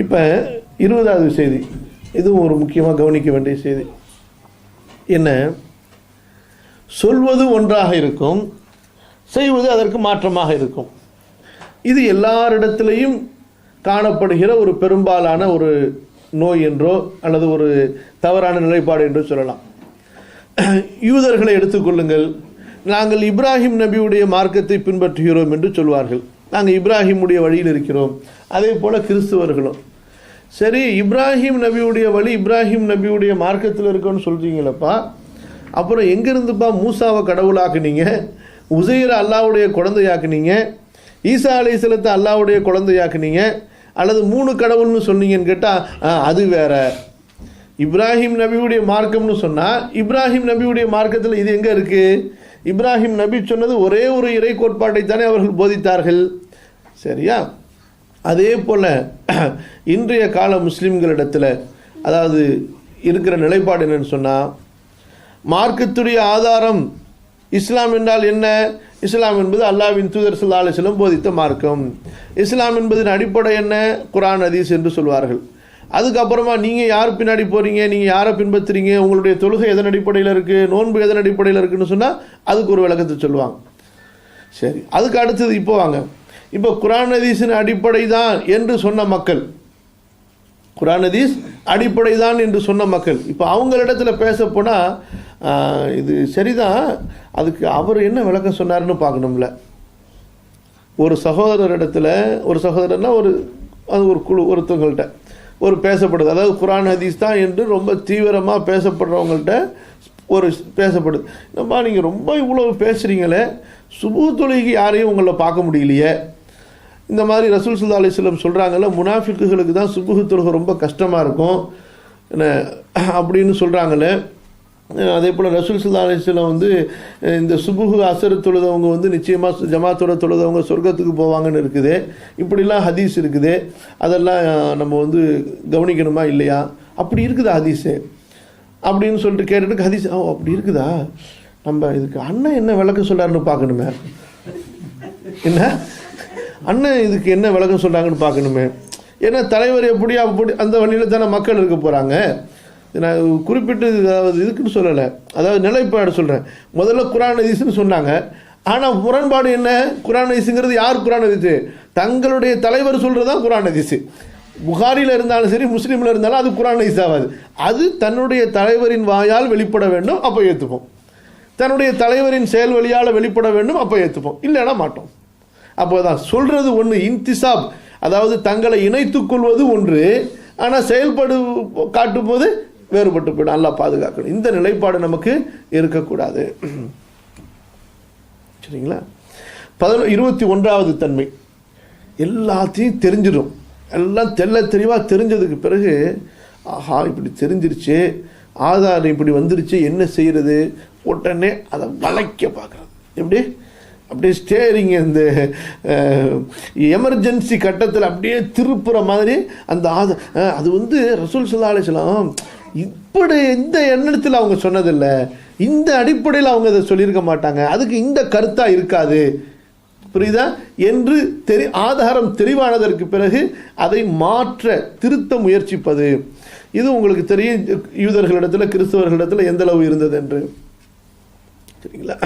இப்போ இருபதாவது செய்தி. இதுவும் ஒரு முக்கியமாக கவனிக்க வேண்டிய செய்தி. என்ன? சொல்வது ஒன்றாக இருக்கும் செய்வது அதற்கு மாற்றமாக இருக்கும். இது எல்லாரிடத்திலையும் காணப்படுகிற ஒரு பெரும்பாலான ஒரு நோய் என்றோ அல்லது ஒரு தவறான நிலைப்பாடு என்றோ சொல்லலாம். யூதர்களை எடுத்துக்கொள்ளுங்கள் நாங்கள் இப்ராஹிம் நபியுடைய மார்க்கத்தை பின்பற்றுகிறோம் என்று சொல்வார்கள். நாங்கள் இப்ராஹிமுடைய வழியில் இருக்கிறோம். அதே போல் கிறிஸ்துவர்களும். சரி இப்ராஹிம் நபியுடைய வழி இப்ராஹிம் நபியுடைய மார்க்கத்தில் இருக்கோன்னு சொல்கிறீங்களப்பா அப்புறம் எங்கேருந்துப்பா மூசாவை கடவுளாக்குனீங்க உசைரை அல்லாவுடைய குழந்தையாக்குனீங்க ஈசா அலைஹிஸ்ஸலத்தை அல்லாவுடைய குழந்தையாக்குனீங்க அல்லது மூணு கடவுள்னு சொன்னீங்கன்னு கேட்டால் அது வேற. இப்ராஹிம் நபியுடைய மார்க்கம்னு சொன்னால் இப்ராஹிம் நபியுடைய மார்க்கத்தில் இது எங்கே இருக்குது இப்ராஹிம் நபி சொன்னது ஒரே ஒரு இறை கோட்பாட்டை தானே அவர்கள் போதித்தார்கள். சரியா? அதே போல் இன்றைய கால முஸ்லீம்களிடத்தில் அதாவது இருக்கிற நிலைப்பாடு என்னன்னு சொன்னால் மார்க்கத்துடைய ஆதாரம் இஸ்லாம் என்றால் என்ன? இஸ்லாம் என்பது அல்லாவின் தூதர் சுல்லா அலிஸ்லம் போதித்த மார்க்கம். இஸ்லாம் என்பதின் அடிப்படை என்ன? குரான் அதீஸ் என்று சொல்வார்கள். அதுக்கப்புறமா நீங்கள் யார் பின்னாடி போகிறீங்க நீங்கள் யாரை பின்பற்றுறீங்க? உங்களுடைய தொழுகை எதன் அடிப்படையில் இருக்குது நோன்பு எதன் அடிப்படையில் இருக்குன்னு சொன்னால் அதுக்கு ஒரு விளக்கத்தை சொல்லுவாங்க. சரி அதுக்கு அடுத்தது இப்போ வாங்க. இப்போ குரான் ஹதீஸின் அடிப்படை தான் என்று சொன்ன மக்கள். குரான் ஹதீஸ் அடிப்படை தான் என்று சொன்ன மக்கள். இப்போ அவங்களிடத்துல பேச போனால் இது சரிதான். அதுக்கு அவர் என்ன விளக்கம் சொன்னார்னு பார்க்கணும்ல. ஒரு சகோதரரிடத்துல ஒரு சகோதரர்னா ஒரு அது ஒரு குழு ஒருத்தவங்கள்ட்ட. ஒரு பேசப்படுது. அதாவது குரான் ஹதீஸ் தான் என்று ரொம்ப தீவிரமாக பேசப்படுறவங்கள்ட்ட ஒரு பேசப்படுது. நம்ம நீங்கள் ரொம்ப இவ்வளோ பேசுகிறீங்களே சுபு தொழிலுக்கு யாரையும் உங்களை பார்க்க முடியலையே. இந்த மாதிரி ரசூல் சுல்லா அலிஸ்லம் சொல்கிறாங்கல்ல முனாஃபிக்குகளுக்கு தான் சுபுகு தொழுகை ரொம்ப கஷ்டமாக இருக்கும். என்ன அப்படின்னு சொல்கிறாங்களே அதே போல் ரசூல் சுல்லா அலிஸ்லாம் வந்து இந்த சுபுகு அசர் தொழுதவங்க வந்து நிச்சயமாக ஜமாத்தோட தொழுதவங்க சொர்க்கத்துக்கு போவாங்கன்னு இருக்குது. இப்படிலாம் ஹதீஸ் இருக்குது. அதெல்லாம் நம்ம வந்து கவனிக்கணுமா இல்லையா? அப்படி இருக்குதா ஹதீஸு. அப்படின்னு சொல்லிட்டு கேட்டுட்டு ஹதீஸ் ஓ அப்படி இருக்குதா? நம்ம இதுக்கு அண்ணன் என்ன விளக்கம் சொல்கிறாருன்னு பார்க்கணுமே. என்ன? அண்ணன் இதுக்கு என்ன விளக்கம் சொல்கிறாங்கன்னு பார்க்கணுமே. ஏன்னா தலைவர் எப்படி அப்படி அந்த வழியில் தானே மக்கள் இருக்க போகிறாங்க நான் குறிப்பிட்டு அதாவது இதுக்குன்னு சொல்லலை. அதாவது நிலைப்பாடு சொல்கிறேன் முதல்ல குரான் ஹதீஸ்னு சொன்னாங்க. ஆனால் முரண்பாடு என்ன? குரான் ஹதீஸுங்கிறது யார் குரான் ஹதீஸு? தங்களுடைய தலைவர் சொல்கிறது தான் குரான் ஹதீஸு. புகாரியில் இருந்தாலும் சரி முஸ்லீமில் இருந்தாலும் அது குரான் ஹதீஸ் ஆகாது. அது தன்னுடைய தலைவரின் வாயால் வெளிப்பட வேண்டும் அப்போ ஏற்றுப்போம் தன்னுடைய தலைவரின் செயல் வழியால் வெளிப்பட வேண்டும் அப்போ ஏற்றுப்போம் இல்லைன்னா மாட்டோம். அப்போ தான் சொல்கிறது ஒன்று இன்திசாப். அதாவது தங்களை இணைத்துக் கொள்வது ஒன்று. ஆனால் செயல்படு காட்டும் போது வேறுபட்டு போயிடும் நல்லா பாதுகாக்கணும். இந்த நிலைப்பாடு நமக்கு இருக்கக்கூடாது. சரிங்களா? பதினொ இருபத்தி ஒன்றாவது தன்மை. எல்லாத்தையும் தெரிஞ்சிடும். எல்லாம் தெள்ள தெளிவாக தெரிஞ்சதுக்கு பிறகு ஆஹா இப்படி தெரிஞ்சிருச்சு ஆதார் இப்படி வந்துருச்சு என்ன செய்கிறது உடனே அதை வளைக்க பார்க்குறது. எப்படி? அப்படியே ஸ்டேரிங் இந்த எமர்ஜென்சி கட்டத்தில் அப்படியே திருப்புற மாதிரி அந்த ஆத அது வந்து ரசூல் சல்லா அலிஸ்லாம் இப்படி இந்த எண்ணத்தில் அவங்க சொன்னதில்லை. இந்த அடிப்படையில் அவங்க அதை சொல்லியிருக்க மாட்டாங்க. அதுக்கு இந்த கருத்தாக இருக்காது. புரியுதா? என்று தெரி ஆதாரம் தெளிவானதற்கு பிறகு அதை மாற்ற திருத்த முயற்சிப்பது. இது உங்களுக்கு தெரியும். யூதர்களிடத்தில் கிறிஸ்தவர்களிடத்தில் எந்தளவு இருந்தது என்று. சரிங்களா?